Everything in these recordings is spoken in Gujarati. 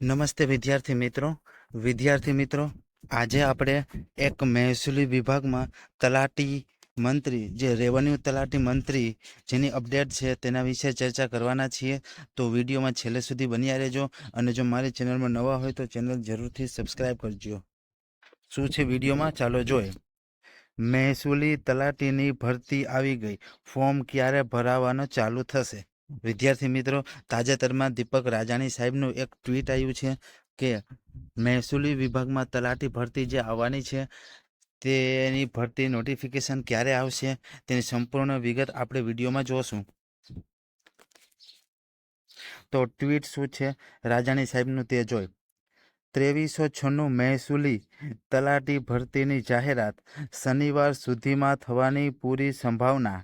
નમસ્તે વિદ્યાર્થી મિત્રો. વિદ્યાર્થી મિત્રો, આજે આપણે એક મહેસૂલી વિભાગમાં તલાટી મંત્રી, જે રેવન્યુ તલાટી મંત્રી જેની અપડેટ છે તેના વિશે ચર્ચા કરવાના છીએ. તો વિડીયોમાં છેલ્લે સુધી બન્યા રહેજો અને જો મારી ચેનલમાં નવા હોય તો ચેનલ જરૂરથી સબસ્ક્રાઈબ કરજો. શું છે વિડીયોમાં? ચાલો જોઈએ. મહેસૂલી તલાટીની ભરતી આવી ગઈ. ફોર્મ ક્યારે ભરાવાનો ચાલુ થશે? વિદ્યાર્થી મિત્રો, તાજેતરમાં દીપક રાજાણી સાહેબનું એક ટ્વીટ આવ્યું છે કે, મહેસૂલી વિભાગમાં તલાટી ભરતી જે આવવાની છે, તેની ભરતી નોટિફિકેશન ક્યારે આવશે, તેની સંપૂર્ણ વિગત આપણે વિડીયોમાં જોશું. તો ટ્વીટ શું છે? રાજાણી સાહેબનું તે જોઈ, ત્રેવીસો છન્નું મહેસૂલી તલાટી ભરતીની જાહેરાત શનિવાર સુધીમાં થવાની પૂરી સંભાવના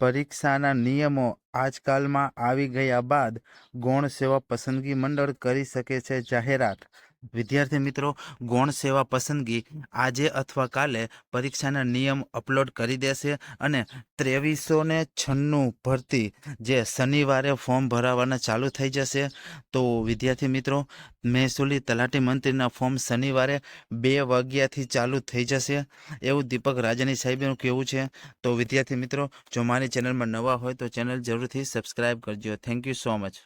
પરીક્ષાના નિયમો આજકાલમાં આવી ગયા બાદ ગૌણ સેવા પસંદગી મંડળ કરી શકે છે જાહેરાત. વિદ્યાર્થી મિત્રો, ગૌણ સેવા પસંદગી આજે અથવા કાલે પરીક્ષાના નિયમ અપલોડ કરી દેશે અને ત્રેવીસો ને છન્નું ભરતી જે શનિવારે ફોર્મ ભરાવાના ચાલુ થઈ જશે. તો વિદ્યાર્થી મિત્રો, મહેસૂલી તલાટી મંત્રીના ફોર્મ શનિવારે બે વાગ્યાથી ચાલુ થઈ જશે. એવું દીપક રાજાની સાહેબનું કહેવું છે. તો વિદ્યાર્થી મિત્રો, જો મારી ચેનલમાં નવા હોય તો ચેનલ જરૂરથી સબસ્ક્રાઈબ કરજો. Thank you so much.